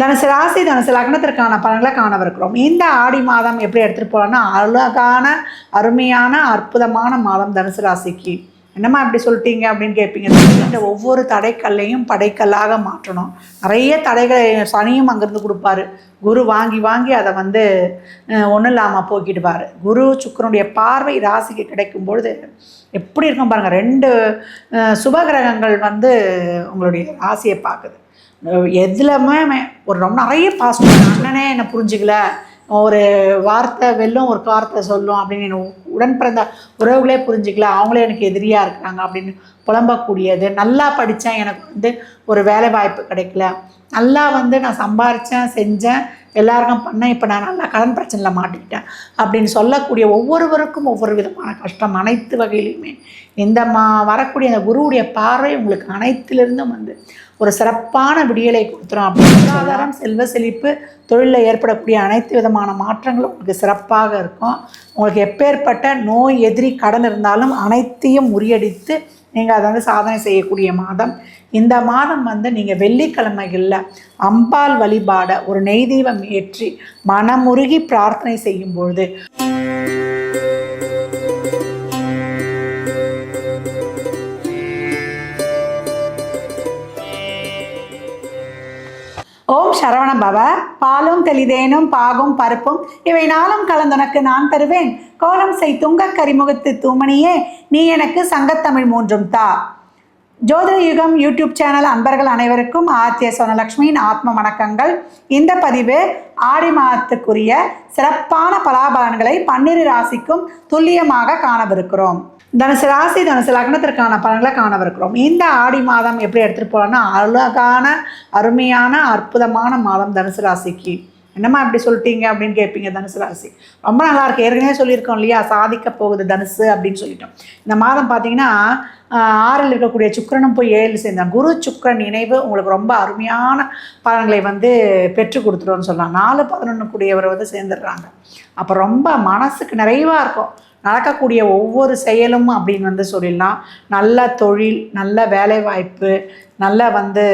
தனுசு ராசி தனுசு லக்னத்திற்கான பலன்களை காணவிருக்கிறோம். இந்த ஆடி மாதம் எப்படி எடுத்துகிட்டு போகலான்னா அழகான அருமையான அற்புதமான மாதம் தனுசு ராசிக்கு. என்னம்மா இப்படி சொல்லிட்டீங்க அப்படின்னு கேட்பீங்க. இந்த ஒவ்வொரு தடைக்கல்லையும் படைக்கல்லாக மாற்றணும். நிறைய தடைகளை சனியும் அங்கேருந்து கொடுப்பாரு. குரு வாங்கி வாங்கி அதை வந்து ஒன்றும் இல்லாமல் போக்கிடுவார். குரு சுக்கரனுடைய பார்வை ராசிக்கு கிடைக்கும் பொழுது எப்படி இருக்கும் பாருங்கள் ரெண்டு சுபகிரகங்கள் வந்து உங்களுடைய ராசியை பார்க்குது. எதுலமே ஒரு ரொம்ப நிறைய பாசிட்டிவ் அண்ணனே என்னை புரிஞ்சுக்கல. ஒரு வார்த்தை வெல்லும் ஒரு வார்த்தை சொல்லும் அப்படின்னு என்ன உடன் பிறந்த உறவுகளே புரிஞ்சுக்கல. அவங்களே எனக்கு எதிரியாக இருக்கிறாங்க அப்படின்னு புலம்பக்கூடியது. நல்லா படித்தேன் எனக்கு வந்து ஒரு வேலை வாய்ப்பு கிடைக்கல. நல்லா வந்து நான் சம்பாரித்தேன் செஞ்சேன். எல்லாருக்கும் பண்ணேன் இப்போ நான் நல்லா கடன் பிரச்சனையில் மாட்டிக்கிட்டேன் அப்படின்னு சொல்லக்கூடிய ஒவ்வொருவருக்கும் ஒவ்வொரு விதமான கஷ்டம் அனைத்து வகையிலையுமே இந்த மா வரக்கூடிய அந்த குருவுடைய பார்வை உங்களுக்கு அனைத்திலிருந்தும் வந்து ஒரு சிறப்பான விடியலை கொடுத்துரும் அப்படின்னு பொருளாதாரம் செல்வ செழிப்பு தொழிலில் ஏற்படக்கூடிய அனைத்து விதமான மாற்றங்களும் உங்களுக்கு சிறப்பாக இருக்கும். உங்களுக்கு எப்பேற்பட்ட நோய் எதிரி கடன் இருந்தாலும் அனைத்தையும் முறியடித்து நீங்கள் அதை வந்து சாதனை செய்யக்கூடிய மாதம். இந்த மாதம் வந்து நீங்கள் வெள்ளிக்கிழமைகளில் அம்பாள் வழிபாட ஒரு நெய் தீபம் ஏற்றி மனமுருகி பிரார்த்தனை செய்யும் பொழுது. ஓம் சரவண பவ. பாலும் தெளிதேனும் பாகும் பருப்பும். இவை நாளும் கலந்துனக்கு நான் தருவேன். கோலம் செய் துங்க கரிமுகத்து தூமணியே நீ எனக்கு சங்கத்தமிழ் மூன்றும் தா. ஜோதிட யுகம் யூடியூப் சேனல் அன்பர்கள் அனைவருக்கும் ஆத்திய சோனலக்ஷ்மியின் ஆத்ம வணக்கங்கள். இந்த பதிவு ஆடி மாதத்துக்குரிய சிறப்பான பலாபலன்களை பன்னிரு ராசிக்கும் துல்லியமாக காணவிருக்கிறோம். தனுசு ராசி தனுசு லக்னத்திற்கான பலன்களை காணவிருக்கிறோம். இந்த ஆடி மாதம் எப்படி எடுத்துகிட்டு போகலான்னா அழகான அருமையான அற்புதமான மாதம் தனுசு ராசிக்கு. என்னம்மா இப்படி சொல்லிட்டீங்க அப்படின்னு கேட்பீங்க தனுசு ராசி. ரொம்ப நல்லா இருக்கு ஏற்கனவே சொல்லியிருக்கோம் இல்லையா? சாதிக்க போகுது தனுசு அப்படின்னு சொல்லிட்டோம். இந்த மாதம் பார்த்தீங்கன்னா ஆறில் இருக்கக்கூடிய சுக்கிரனும் போய் ஏழில் சேர்ந்தான் குரு சுக்கிரன் இணைவு உங்களுக்கு ரொம்ப அருமையான பலன்களை வந்து பெற்று கொடுத்துருவோன்னு சொல்லலாம். நாலு பதினொன்று கூடியவரை வந்து சேர்ந்துடுறாங்க. அப்போ ரொம்ப மனசுக்கு நிறைவாக இருக்கும். நடக்கக்கூடிய ஒவ்வொரு செயலும் அப்படின்னு வந்து சொல்லிடலாம். நல்ல தொழில் நல்ல வேலைவாய்ப்பு நல்ல வந்து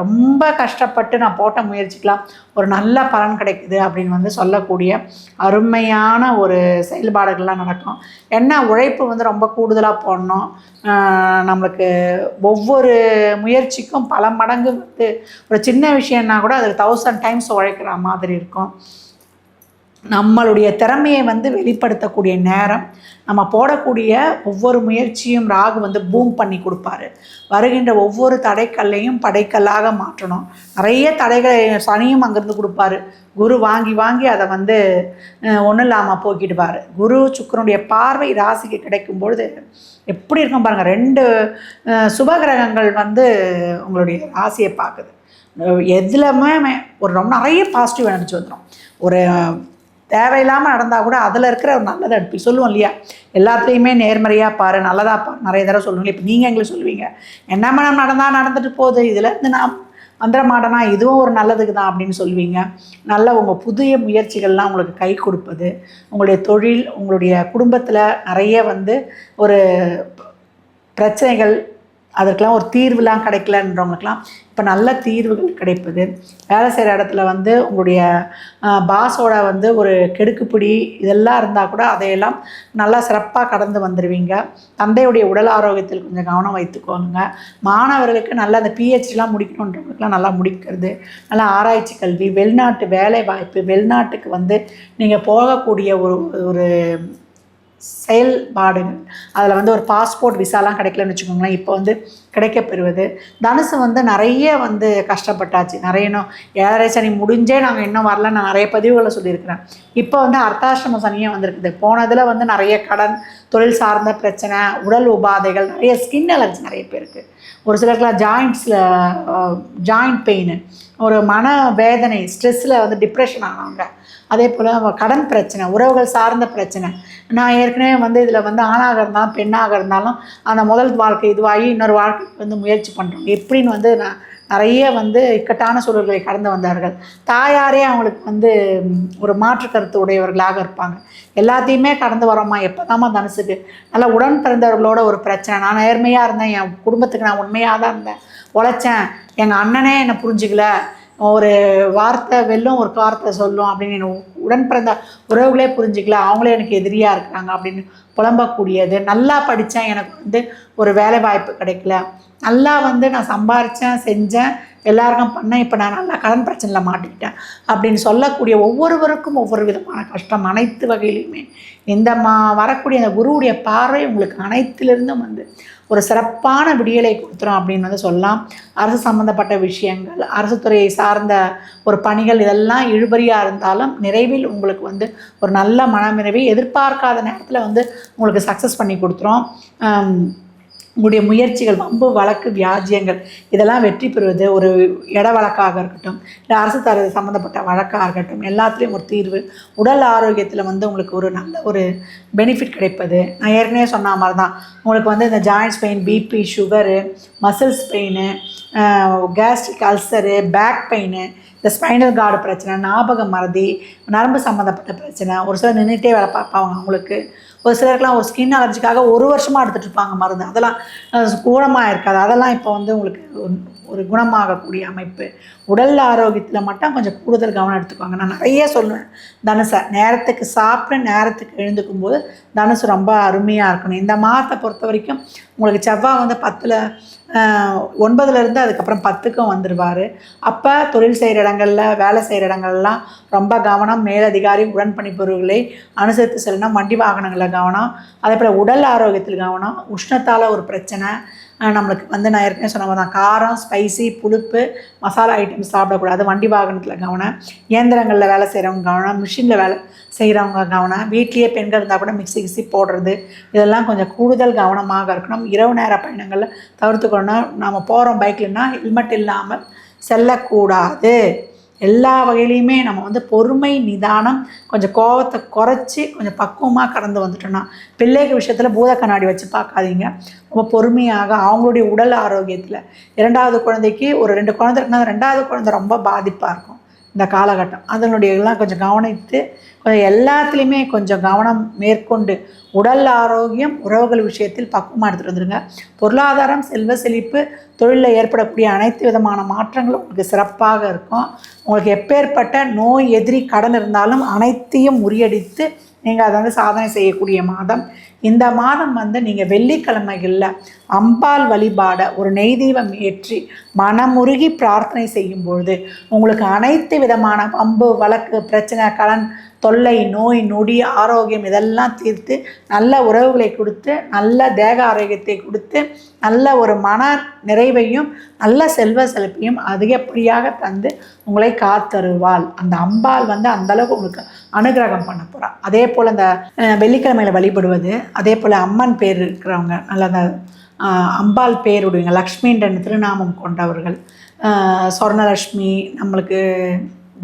ரொம்ப கஷ்டப்பட்டு நான் போட்ட முயற்சிக்கலாம் ஒரு நல்ல பலன் கிடைக்குது அப்படின்னு வந்து சொல்லக்கூடிய அருமையான ஒரு செயல்பாடுகள்லாம் நடக்கும். என்ன உழைப்பு வந்து ரொம்ப கூடுதலாக போடணும்? நம்மளுக்கு ஒவ்வொரு முயற்சிக்கும் பல மடங்கு வந்து ஒரு சின்ன விஷயம்னா கூட அதுக்கு தௌசண்ட் டைம்ஸ் உழைக்கிற மாதிரி இருக்கும். நம்மளுடைய திறமையை வந்து வெளிப்படுத்தக்கூடிய நேரம் நம்ம போடக்கூடிய ஒவ்வொரு முயற்சியும் ராகு வந்து பூம் பண்ணி கொடுப்பாரு. வருகின்ற ஒவ்வொரு தடைக்கல்லையும் படைக்கல்லாக மாற்றணும். நிறைய தடைகளை சனியும் அங்கேருந்து கொடுப்பாரு. குரு வாங்கி வாங்கி அதை வந்து ஒன்றும் இல்லாமல் போக்கிடுவார். குரு சுக்கரனுடைய பார்வை ராசிக்கு கிடைக்கும் பொழுது எப்படி இருக்கும் பாருங்கள் ரெண்டு சுபகிரகங்கள் வந்து உங்களுடைய ராசியை பார்க்குது. எதுலமே ஒரு ரொம்ப நிறைய பாசிட்டிவ் எனர்ஜி வந்துடும் ஒரு தேவையில்லாமல் நடந்தால் கூட அதில் இருக்கிற ஒரு நல்லதை எடுப்பி சொல்லுவோம் இல்லையா? எல்லாத்துலேயுமே நேர்மறையாக பாரு நல்லதாக பாரு. நிறைய தடவை சொல்லுவீங்க இப்போ நீங்கள் எங்களுக்கு சொல்லுவீங்க என்ன மேடம் நடந்தால் நடந்துட்டு போகுது? இதில் இருந்து நான் வந்துட மாட்டேனா இதுவும் ஒரு நல்லதுக்கு தான் அப்படின்னு சொல்லுவீங்க. நல்ல உங்கள் புதிய முயற்சிகள்லாம் உங்களுக்கு கை கொடுப்பது உங்களுடைய தொழில் உங்களுடைய குடும்பத்தில் நிறைய வந்து ஒரு பிரச்சனைகள் அதற்கெல்லாம் ஒரு தீர்வுலாம் கிடைக்கலன்றவங்களுக்கெல்லாம் இப்போ நல்ல தீர்வுகள் கிடைப்பது. வேலை செய்கிற இடத்துல வந்து உங்களுடைய பாஸோட வந்து ஒரு கெடுக்குப்பிடி இதெல்லாம் இருந்தால் கூட அதையெல்லாம் நல்லா சிறப்பாக கடந்து வந்துடுவீங்க தந்தையுடைய உடல் ஆரோக்கியத்தில் கொஞ்சம் கவனம் வைத்துக்கோங்க. மாணவர்களுக்கு நல்ல அந்த பிஹெச்டிலாம் முடிக்கணுன்றவங்களுக்குலாம் நல்லா முடிக்கிறது. நல்லா ஆராய்ச்சி கல்வி வெளிநாட்டு வேலை வாய்ப்பு வெளிநாட்டுக்கு வந்து நீங்கள் போகக்கூடிய ஒரு ஒரு செயல்பாடுகள். அதில் வந்து ஒரு பாஸ்போர்ட் விசாலாம் கிடைக்கலன்னு வச்சுக்கோங்களேன். இப்போ வந்து கிடைக்கப்பெறுவது. தனுசு வந்து நிறைய வந்து கஷ்டப்பட்டாச்சு. நிறைய இன்னும் ஏழரை சனி முடிஞ்சே நாங்கள் இன்னும் வரல நான் நிறைய பதிவுகளை சொல்லியிருக்கிறேன். இப்போ வந்து அர்த்தாசிரம சனியும் வந்திருக்குது. போனதில் வந்து நிறைய கடன் தொழில் சார்ந்த பிரச்சனை உடல் உபாதைகள் நிறைய ஸ்கின் அலர்ஜி நிறைய பேருக்கு. ஒரு சிலருக்குலாம் ஜாயிண்ட்ஸில் ஜாயிண்ட் பெயின் ஒரு மன வேதனை ஸ்ட்ரெஸ்ஸில் வந்து டிப்ரெஷன் ஆனவங்க அதே போல் கடன் பிரச்சனை உறவுகள் சார்ந்த பிரச்சனை. நான் ஏற்கனவே வந்து இதில் வந்து ஆணாக இருந்தாலும் பெண்ணாக இருந்தாலும் அந்த முதல் வாழ்க்கை இதுவாகி இன்னொரு வாழ்க்கைக்கு வந்து முயற்சி பண்ணுறோம் எப்படின்னு வந்து நான் நிறைய வந்து இக்கட்டான சூழல்களை கடந்து வந்தார்கள். தாயாரே அவங்களுக்கு வந்து ஒரு மாற்று கருத்து உடையவர்களாக இருப்பாங்க. எல்லாத்தையுமே கடந்து வரோமா எப்போதாம்மா தனுசுக்கு? நல்லா உடன் பிறந்தவர்களோட ஒரு பிரச்சனை. நான் நேர்மையாக இருந்தேன். என் குடும்பத்துக்கு நான் உண்மையாக தான் இருந்தேன். உழைச்சேன். எங்கள் அண்ணனே என்னை புரிஞ்சுக்கல. ஒரு வார்த்தை வெல்லும் ஒரு வார்த்தை சொல்லும் அப்படின்னு என்ன உடன் பிறந்த உறவுகளே புரிஞ்சுக்கல. அவங்களே எனக்கு எதிரியாக இருக்கிறாங்க அப்படின்னு புலம்பக்கூடியது. நல்லா படித்தேன் எனக்கு வந்து ஒரு வேலை வாய்ப்பு கிடைக்கல. நல்லா வந்து நான் சம்பாரித்தேன் செஞ்சேன். எல்லாருக்கும் பண்ணேன் இப்போ நான் நல்லா கடன் பிரச்சனையில் மாட்டிக்கிட்டேன் அப்படின்னு சொல்லக்கூடிய ஒவ்வொருவருக்கும் ஒவ்வொரு விதமான கஷ்டம் அனைத்து வகையிலையுமே இந்த மா வரக்கூடிய அந்த குருவுடைய பார்வை உங்களுக்கு அனைத்திலிருந்தும் வந்து ஒரு சிறப்பான விடியலை கொடுத்துரும் அப்படின்னு வந்து சொல்லலாம். அரசு சம்மந்தப்பட்ட விஷயங்கள் அரசு துறையை சார்ந்த ஒரு பணிகள் இதெல்லாம் இழுபறியாக இருந்தாலும் நிறைவில் உங்களுக்கு வந்து ஒரு நல்ல மனநிறைவை எதிர்பார்க்காத நேரத்தில் வந்து உங்களுக்கு சக்ஸஸ் பண்ணி கொடுத்துரும். உங்களுடைய முயற்சிகள் வம்பு வழக்கு வியாஜியங்கள் இதெல்லாம் வெற்றி பெறுவது ஒரு இட வழக்காக இருக்கட்டும். இல்லை அரசு தர சம்மந்தப்பட்ட வழக்காக இருக்கட்டும். எல்லாத்துலேயும் ஒரு தீர்வு. உடல் ஆரோக்கியத்தில் வந்து உங்களுக்கு ஒரு நல்ல ஒரு பெனிஃபிட் கிடைப்பது. நான் ஏற்கனவே சொன்ன மாதிரி தான் உங்களுக்கு வந்து இந்த joints pain BP sugar muscles pain gastric ulcer back pain இந்த ஸ்பைனல் கார்டு பிரச்சனை ஞாபக மறதி நரம்பு சம்மந்தப்பட்ட பிரச்சனை ஒரு சிலர் நின்றுட்டே வேலை பார்ப்பாங்க அவங்களுக்கு. ஒரு சிலருக்குலாம் ஒரு ஸ்கின் அலர்ஜிக்காக ஒரு வருஷமாக எடுத்துகிட்டு இருப்பாங்க மருந்து. அதெல்லாம் கூடமாக இருக்காது. அதெல்லாம் இப்போ வந்து உங்களுக்கு ஒரு- ஒரு குணமாகக்கூடிய அமைப்பு. உடல் ஆரோக்கியத்தில் மட்டும் கொஞ்சம் கூடுதல் கவனம் எடுத்துக்குவாங்க நான் நிறைய சொல்லுவேன். தனுசை நேரத்துக்கு சாப்பிட்டு நேரத்துக்கு எழுந்துக்கும் போது தனுசு ரொம்ப அருமையாக இருக்கணும். இந்த மாதத்தை பொறுத்த வரைக்கும் உங்களுக்கு செவ்வாய் வந்து பத்தில் ஒன்பதுலேருந்து அதுக்கப்புறம் பத்துக்கும் வந்துடுவார் அப்போ தொழில் செய்கிற இடங்களில் வேலை செய்கிற இடங்கள்லாம் ரொம்ப கவனம் மேலதிகாரி உடன்பணிப்பொருள்களை அனுசரித்து செல்லணும் வண்டி வாகனங்களில் கவனம். அதே போல் உடல் ஆரோக்கியத்தில் கவனம். உஷ்ணத்தால் ஒரு பிரச்சனை. நம்மளுக்கு வந்து நான் ஏற்கனவே சொன்ன மாதிரி தான் காரம் ஸ்பைசி புளிப்பு மசாலா ஐட்டம்ஸ் சாப்பிடக்கூடாது. வண்டி வாகனத்தில் கவனம். இயந்திரங்களில் வேலை செய்கிறவங்க கவனம். மிஷினில் வேலை செய்கிறவங்க கவனம். வீட்லேயே பெண்கள் இருந்தால் கூட மிக்சி கிக்ஸி போடுறது. இதெல்லாம் கொஞ்சம் கூடுதல் கவனமாக இருக்கணும். இரவு நேர பயணங்களில் தவிர்த்துக்கணும் நம்ம போகிறோம் பைக்லன்னா ஹெல்மெட் இல்லாமல் செல்லக்கூடாது. எல்லா வகையிலையுமே நம்ம வந்து பொறுமை நிதானம் கொஞ்சம் கோவத்தை குறைச்சி கொஞ்சம் பக்குவமாக கடந்து வந்துட்டோம்னா பிள்ளைகள் விஷயத்தில் பூத கண்ணாடி வச்சு பார்க்காதீங்க. ரொம்ப பொறுமையாக அவங்களுடைய உடல் ஆரோக்கியத்தில் இரண்டாவது குழந்தைக்கு ஒரு ரெண்டு குழந்தை இருக்குன்னா ரெண்டாவது குழந்தை ரொம்ப பாதிப்பாக இருக்கும். இந்த காலகட்டம். அதனுடைய எல்லாம் கொஞ்சம் கவனித்து கொஞ்சம் எல்லாத்துலேயுமே கொஞ்சம் கவனம் மேற்கொண்டு உடல் ஆரோக்கியம் உறவுகள் விஷயத்தில் பக்குவமாக எடுத்துகிட்டு வந்துருங்க. பொருளாதாரம் செல்வ செழிப்பு தொழிலில் ஏற்படக்கூடிய அனைத்து விதமான மாற்றங்களும் உங்களுக்கு சிறப்பாக இருக்கும். உங்களுக்கு எப்பேற்பட்ட நோய் எதிரி கடன் இருந்தாலும் அனைத்தையும் முறியடித்து நீங்கள் அதை வந்து சாதனை செய்யக்கூடிய மாதம். இந்த மாதம் வந்து நீங்கள் வெள்ளிக்கிழமைகளில் அம்பாள் வழிபாட ஒரு நெய் தீபம் ஏற்றி மனமுருகி பிரார்த்தனை செய்யும் பொழுது உங்களுக்கு அனைத்து விதமான பம்பு வழக்கு பிரச்சனை கடன் தொல்லை நோய் நொடி ஆரோக்கியம் இதெல்லாம் தீர்த்து நல்ல உறவுகளை கொடுத்து நல்ல தேக ஆரோக்கியத்தை கொடுத்து நல்ல ஒரு மன நிறைவையும் நல்ல செல்வ செழிப்பையும் அதிகப்படியாக தந்து உங்களை காத்தருவாள். அந்த அம்பாள் வந்து அந்த அளவுக்கு உங்களுக்கு அனுகிரகம் பண்ண போகிறாள் அதே போல் அந்த வெள்ளிக்கிழமையில் வெள்ளிக்கிழமையில வழிபடுவது அதே போல் அம்மன் பேர் இருக்கிறவங்க நல்ல அந்த அம்பாள் பேருடைய லக்ஷ்மின்ற திருநாமம் கொண்டவர்கள் சொர்ணலக்ஷ்மி நம்மளுக்கு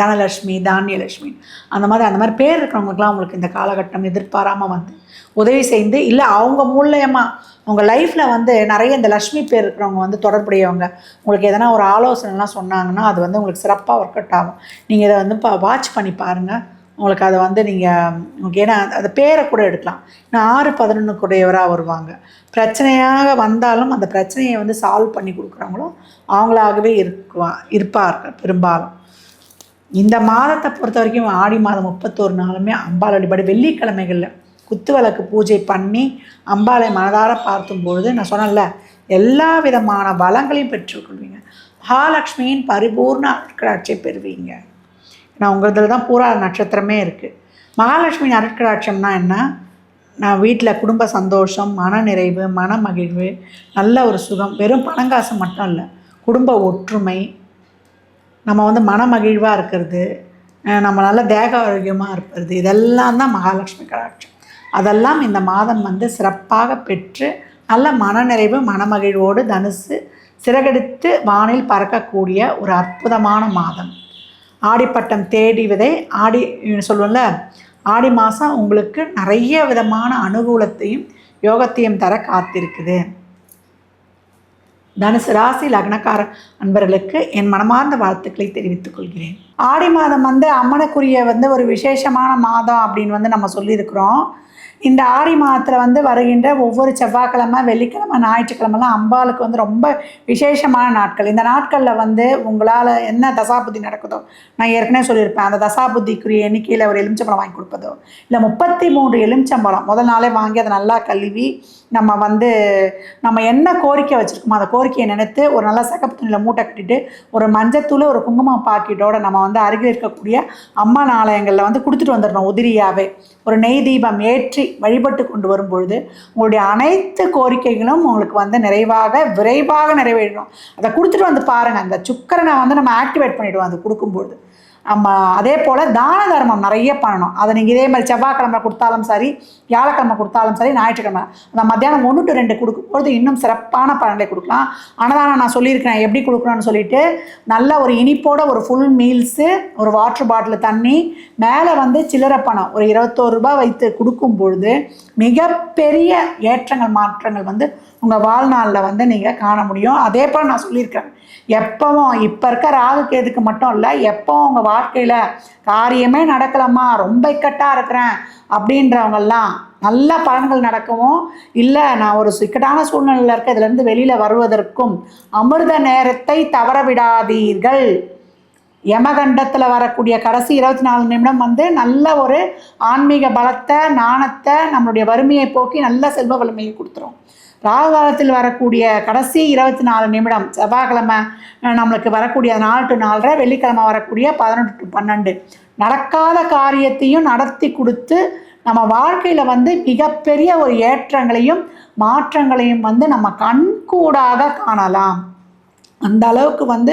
தனலட்சுமி தானியலட்சுமி. அந்த மாதிரி அந்த மாதிரி பேர் இருக்கிறவங்களுக்குலாம் உங்களுக்கு இந்த காலகட்டம் எதிர்பாராமல் வந்து உதவி செய்து இல்லை அவங்க மூலயமா உங்கள் லைஃப்பில் வந்து நிறைய இந்த லக்ஷ்மி பேர் இருக்கிறவங்க வந்து தொடர்புடையவங்க உங்களுக்கு எதனா ஒரு ஆலோசனைலாம் சொன்னாங்கன்னா அது வந்து உங்களுக்கு சிறப்பாக ஒர்க் அவுட் ஆகும். நீங்கள் இதை வந்து பா வாட்ச் பண்ணி பாருங்கள் உங்களுக்கு அதை வந்து நீங்கள் உங்களுக்கு ஏன்னா அந்த பேரை கூட எடுக்கலாம். இன்னும் ஆறு பதினொன்று கூடையவராக வருவாங்க. பிரச்சனையாக வந்தாலும் அந்த பிரச்சனையை வந்து சால்வ் பண்ணி கொடுக்குறவங்களும் அவங்களாகவே இருக்குவா இருப்பார்கள் பெரும்பாலும். இந்த மாதத்தை பொறுத்த வரைக்கும் ஆடி மாதம் முப்பத்தோரு நாளுமே அம்பாள் வழிபாடு. வெள்ளிக்கிழமைகளில் குத்து விளக்கு பூஜை பண்ணி அம்பாளை மனதார பார்த்தும் பொழுது நான் சொன்னேன்ல எல்லா விதமான வளங்களையும் பெற்றுக்கொள்வீங்க மகாலட்சுமியின் பரிபூர்ண அருட்கடாட்சியை பெறுவீங்க. நான் உங்களதில் தான் பூரா நட்சத்திரமே இருக்குது மகாலட்சுமியின் அருட்கடாட்சம்னா என்ன? நான் வீட்டில் குடும்ப சந்தோஷம் மன நிறைவு மன மகிழ்வு நல்ல ஒரு சுகம் வெறும் பணங்காசு மட்டும் இல்லை குடும்ப ஒற்றுமை நம்ம வந்து மனமகிழ்வாக இருக்கிறது நம்ம நல்ல தேக ஆரோக்கியமாக இருக்கிறது இதெல்லாம் தான் மகாலட்சுமி கடாட்சம். அதெல்லாம் இந்த மாதம் வந்து சிறப்பாக பெற்று நல்ல மனநிறைவு மனமகிழ்வோடு தனுசு சிறகெடுத்து வானில் பறக்கக்கூடிய ஒரு அற்புதமான மாதம். ஆடிப்பட்டம் தேடி விதை ஆடி சொல்லுவோம்ல ஆடி மாதம் உங்களுக்கு நிறைய விதமான அனுகூலத்தையும் யோகத்தையும் தர காத்திருக்குது. தனுசு ராசி லக்னக்கார அன்பர்களுக்கு என் மனமார்ந்த வாழ்த்துக்களை தெரிவித்துக் கொள்கிறேன். ஆடி மாதம் வந்து அம்மனுக்குரிய வந்து ஒரு விசேஷமான மாதம் அப்படின்னு வந்து நம்ம சொல்லியிருக்கிறோம். இந்த ஆடி மாதத்தில் வந்து வருகின்ற ஒவ்வொரு செவ்வாய்க்கிழமை வெள்ளிக்கிழமை ஞாயிற்றுக்கிழமெல்லாம் அம்பாளுக்கு வந்து ரொம்ப விசேஷமான நாட்கள். இந்த நாட்களில் வந்து உங்களால் என்ன தசாபுத்தி நடக்குதோ நான் ஏற்கனவே சொல்லியிருப்பேன். அந்த தசாபுத்திக்குரிய எண்ணிக்கையில் ஒரு எலுமிச்சம்பழம் வாங்கி கொடுப்பதோ இல்லை முப்பத்தி மூன்று எலுமிச்சம்பழம் முதல் நாளே வாங்கி அதை நல்லா கழுவி நம்ம வந்து நம்ம என்ன கோரிக்கை வச்சுருக்கோமோ அந்த கோரிக்கையை நினைத்து ஒரு நல்ல சகப்பு துணியில் மூட்டை கட்டிட்டு ஒரு மஞ்சத்தூள் ஒரு குங்குமம் பாக்கெட்டோட நம்ம வந்து அருகில் இருக்கக்கூடிய அம்மா ஆலயங்களில் வந்து கொடுத்துட்டு வந்துடணும் உதிரியாகவே ஒரு நெய் தீபம் ஏற்றி வழிபட்டு கொண்டு வரும்பொழுது உங்களுடைய அனைத்து கோரிக்கைகளும் உங்களுக்கு வந்து நிறைவாக விரைவாக நிறைவேறணும். அதை கொடுத்துட்டு வந்து பாருங்கள் அந்த சுக்கரனை வந்து நம்ம ஆக்டிவேட் பண்ணிவிடுவோம் அது கொடுக்கும்பொழுது. நம்ம அதே போல் தான தர்மம் நிறைய பண்ணணும். அதை நீங்கள் இதே மாதிரி செவ்வாய்க்கிழமை கொடுத்தாலும் சரி வியாழக்கிழமை கொடுத்தாலும் சரி ஞாயிற்றுக்கிழமை. அந்த மத்தியானம் ஒன்று டு ரெண்டு கொடுக்கும்போது இன்னும் சிறப்பான பலன்களை கொடுக்கலாம். அன்னதானம் நான் சொல்லியிருக்கிறேன் எப்படி கொடுக்கணும்னு சொல்லிட்டு நல்ல ஒரு இனிப்போட ஒரு ஃபுல் மீல்ஸு ஒரு வாட்டர் பாட்டில் தண்ணி மேலே வந்து சில்லறை பணம் ஒரு இருபத்தோரு ரூபாய் வைத்து கொடுக்கும் பொழுது மிகப்பெரிய ஏற்றங்கள் மாற்றங்கள் வந்து உங்கள் வாழ்நாளில் வந்து நீங்கள் காண முடியும். அதே போல் நான் சொல்லியிருக்கேன் எப்பவும் இப்போ இருக்க ராகு கேதுக்கு மட்டும் இல்லை எப்பவும் உங்கள் வாழ்க்கையில் காரியமே நடக்கலம்மா ரொம்ப இக்கட்டாக இருக்கிறேன் அப்படின்றவங்கெல்லாம் நல்ல பலன்கள் நடக்கவும் இல்லை நான் ஒரு சிக்கட்டான சூழ்நிலையில் இருக்க இதுலேருந்து வெளியில் வருவதற்கும் அமிர்த நேரத்தை தவற விடாதீர்கள் யமகண்டத்தில் வரக்கூடிய கடைசி இருபத்தி நாலு நிமிடம் வந்து நல்ல ஒரு ஆன்மீக பலத்தை நாணத்தை நம்மளுடைய வறுமையை போக்கி நல்ல செல்வ வலிமையை கொடுத்துரும். ராகுகாலத்தில் வரக்கூடிய கடைசி இருபத்தி நாலு நிமிடம் செவ்வாய்க்கிழமை நம்மளுக்கு வரக்கூடிய நாலு டு நாலரை வெள்ளிக்கிழமை வரக்கூடிய பதினெட்டு டு பன்னெண்டு. நடக்காத காரியத்தையும் நடத்தி கொடுத்து நம்ம வாழ்க்கையில் வந்து மிகப்பெரிய ஒரு ஏற்றங்களையும் மாற்றங்களையும் வந்து நம்ம கண்கூடாக காணலாம். அந்த அளவுக்கு வந்து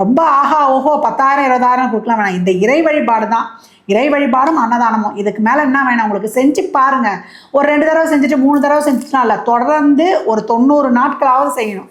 ரொம்ப ஆஹா ஓஹோ பத்தாயிரம் இருபதாயிரம் கொடுக்கலாம் வேணாம். இந்த இறை வழிபாடு தான். இறை வழிபாடும் அன்னதானமும். இதுக்கு மேலே என்ன வேணும்? உங்களுக்கு செஞ்சு பாருங்கள் ஒரு ரெண்டு தடவை செஞ்சுட்டு மூணு தடவை செஞ்சுட்டுனா இல்லை. தொடர்ந்து ஒரு தொண்ணூறு நாட்களாவது செய்யணும்.